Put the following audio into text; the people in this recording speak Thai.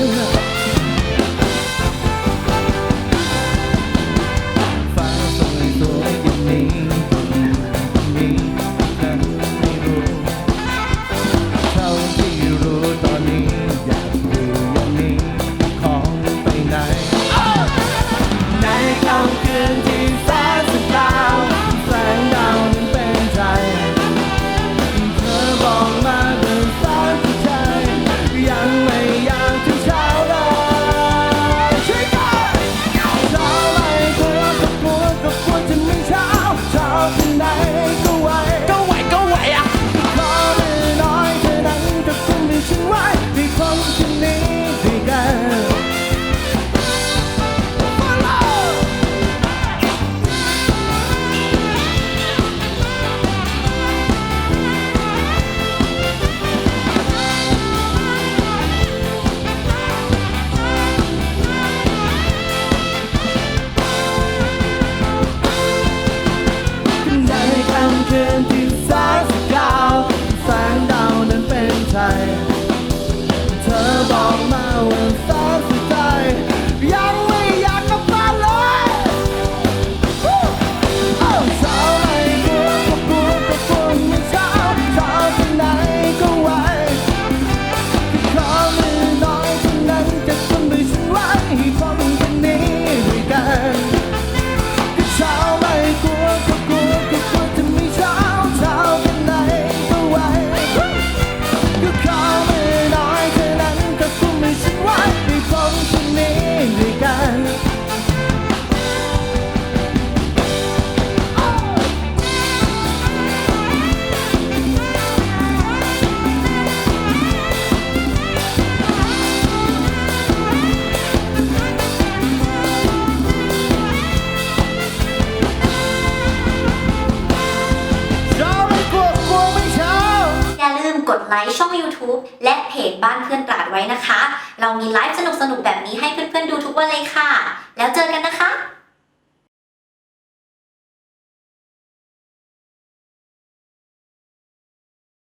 就 I ไลค์ช่อง YouTube และเพจบ้านเพื่อนตราดไว้นะคะ เรามีไลฟ์สนุกๆแบบนี้ให้เพื่อนๆดูทุกวันเลยค่ะ แล้วเจอกันนะคะ